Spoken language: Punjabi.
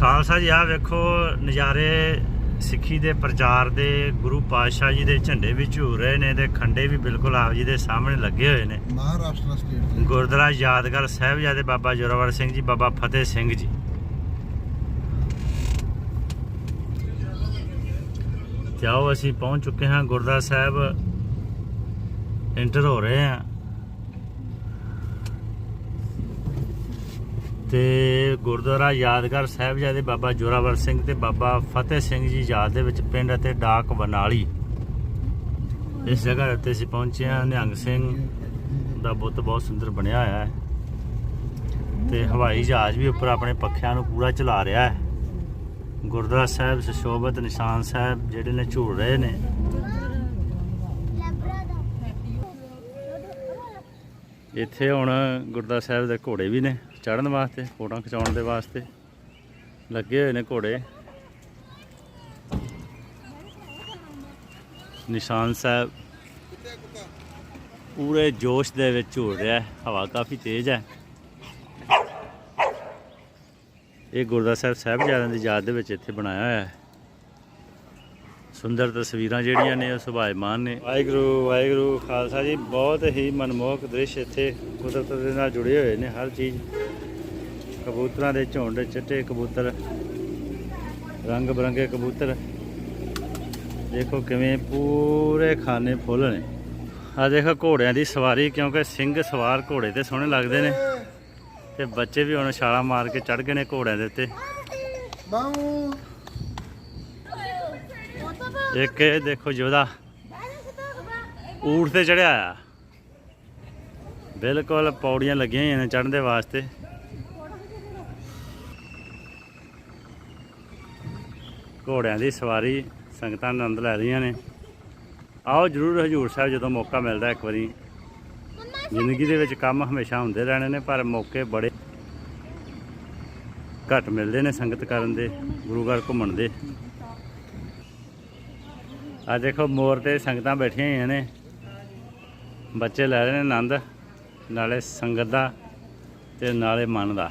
ਖਾਲਸਾ ਜੀ ਆ ਵੇਖੋ ਨਜ਼ਾਰੇ ਸਿੱਖੀ ਦੇ ਪ੍ਰਚਾਰ ਦੇ ਗੁਰੂ ਪਾਤਸ਼ਾਹ ਜੀ ਦੇ ਝੰਡੇ ਵੀ ਝੂਰ ਰਹੇ ਨੇ ਤੇ ਖੰਡੇ ਵੀ ਬਿਲਕੁਲ ਆਪ ਜੀ ਦੇ ਸਾਹਮਣੇ ਲੱਗੇ ਹੋਏ ਨੇ। ਮਹਾਰਾਸ਼ਟਰ ਸਟੇਟ ਗੁਰਦੁਆਰਾ ਯਾਦਗਾਰ ਸਾਹਿਬਜ਼ਾਦੇ ਬਾਬਾ ਜੋਰਾਵਰ ਸਿੰਘ ਜੀ ਬਾਬਾ ਫਤਿਹ ਸਿੰਘ ਜੀ। ਤੇ ਆਓ ਅਸੀਂ ਪਹੁੰਚ ਚੁੱਕੇ ਹਾਂ ਗੁਰਦੁਆਰਾ ਸਾਹਿਬ ਐਂਟਰ ਹੋ ਰਹੇ ਹਾਂ। ਤੇ ਗੁਰਦੁਆਰਾ ਯਾਦਗਾਰ ਸਾਹਿਬਜ਼ਾਦੇ ਬਾਬਾ ਜੋਰਾਵਰ ਸਿੰਘ ਤੇ ਬਾਬਾ ਫਤਿਹ ਸਿੰਘ ਜੀ ਯਾਦ ਦੇ ਵਿੱਚ ਪਿੰਡ ਅਤੇ ਡਾਕ ਬਨਾਲੀ। ਇਸ ਜਗ੍ਹਾ ਉੱਤੇ ਅਸੀਂ ਪਹੁੰਚੇ ਹਾਂ। ਨਿਹੰਗ ਸਿੰਘ ਦਾ ਬੁੱਤ ਬਹੁਤ ਸੁੰਦਰ ਬਣਿਆ ਹੋਇਆ ਹੈ ਤੇ ਹਵਾਈ ਜਹਾਜ਼ ਵੀ ਉੱਪਰ ਆਪਣੇ ਪੱਖਿਆਂ ਨੂੰ ਪੂਰਾ ਚਲਾ ਰਿਹਾ ਹੈ। ਗੁਰਦੁਆਰਾ ਸਾਹਿਬ, ਸੁਸ਼ੋਭਿਤ ਨਿਸ਼ਾਨ ਸਾਹਿਬ ਜਿਹੜੇ ਨੇ ਝੂਲ ਰਹੇ ਨੇ। ਇੱਥੇ ਹੁਣ ਗੁਰਦੁਆਰਾ ਸਾਹਿਬ ਦੇ ਘੋੜੇ ਵੀ ਨੇ ਚੜਨ ਵਾਸਤੇ, ਫੋਟੋਆਂ ਖਿਚਾਉਣ ਦੇ ਵਾਸਤੇ। ਲੱਗੇ ਹੋਏ ਨੇ ਘੋੜੇ। ਨਿਸ਼ਾਨ ਸਾਹਿਬ ਪੂਰੇ ਜੋਸ਼ ਦੇ ਵਿੱਚ ਝੂਲ ਰਿਹਾ ਹਵਾ ਕਾਫੀ ਤੇਜ਼ ਹੈ। ਇਹ ਗੁਰਦੁਆਰਾ ਸਾਹਿਬ ਸਾਹਿਬਜ਼ਾਦਿਆਂ ਦੀ ਯਾਦ ਦੇ ਵਿੱਚ ਇੱਥੇ ਬਣਾਇਆ ਹੋਇਆ ਹੈ। ਸੁੰਦਰ ਤਸਵੀਰਾਂ ਜਿਹੜੀਆਂ ਨੇ ਉਹ ਸੁਭਾਇਮਾਨ ਨੇ। ਵਾਹਿਗੁਰੂ ਵਾਹਿਗੁਰੂ ਖਾਲਸਾ ਜੀ। ਬਹੁਤ ਹੀ ਮਨਮੋਹਕ ਦ੍ਰਿਸ਼ ਇੱਥੇ ਕੁਦਰਤ ਦੇ ਨਾਲ ਜੁੜੇ ਹੋਏ ਨੇ ਹਰ ਚੀਜ਼ ਕਬੂਤਰਾਂ ਦੇ ਝੁੰਡ ਚਿੱਟੇ ਕਬੂਤਰ ਰੰਗ ਬਰੰਗੇ ਕਬੂਤਰ। ਦੇਖੋ ਕਿਵੇਂ ਪੂਰੇ ਖਾਨੇ ਫੁੱਲ ਨੇ। ਆ ਦੇਖੋ ਘੋੜਿਆਂ ਦੀ ਸਵਾਰੀ ਕਿਉਂਕਿ ਸਿੰਘ ਸਵਾਰ ਘੋੜੇ ਤੇ ਸੋਹਣੇ ਲੱਗਦੇ ਨੇ। ਤੇ ਬੱਚੇ ਵੀ ਹੁਣ ਛਾਲਾਂ ਮਾਰ ਕੇ ਚੜ ਗਏ ਨੇ ਘੋੜਿਆਂ ਦੇ ਉੱਤੇ। ਬਾਉ ਇੱਕ ਇਹ ਦੇਖੋ ਯੋਧਾ ਊਠ ਤੇ ਚੜਿਆ ਆ ਬਿਲਕੁਲ ਪੌੜੀਆਂ ਲੱਗੀਆਂ ਹੋਈਆਂ ਨੇ ਚੜ੍ਹਨ ਦੇ ਵਾਸਤੇ। ਘੋੜਿਆਂ ਦੀ ਸਵਾਰੀ ਸੰਗਤਾਂ ਆਨੰਦ ਲੈ ਰਹੀਆਂ ਨੇ। ਆਓ ਜਰੂਰ ਹਜੂਰ ਸਾਹਿਬ ਜਦੋਂ ਮੌਕਾ ਮਿਲਦਾ ਇੱਕ ਵਾਰੀ। ਜ਼ਿੰਦਗੀ ਦੇ ਵਿੱਚ ਕੰਮ ਹਮੇਸ਼ਾ ਹੁੰਦੇ ਰਹਿਣੇ ਨੇ, ਪਰ ਮੌਕੇ ਬੜੇ ਘੱਟ ਮਿਲਦੇ ਨੇ ਸੰਗਤ ਕਰਨ ਦੇ, ਗੁਰੂ ਘਰ ਘੁੰਮਣ ਦੇ। ਆ ਦੇਖੋ ਮੋਰ ਤੇ ਸੰਗਤਾਂ ਬੈਠੀਆਂ ਹੋਈਆਂ ਨੇ। ਬੱਚੇ ਲੈ ਰਹੇ ਨੇ ਆਨੰਦ, ਨਾਲੇ ਸੰਗਤ ਦਾ ਤੇ ਨਾਲੇ ਮਨ ਦਾ।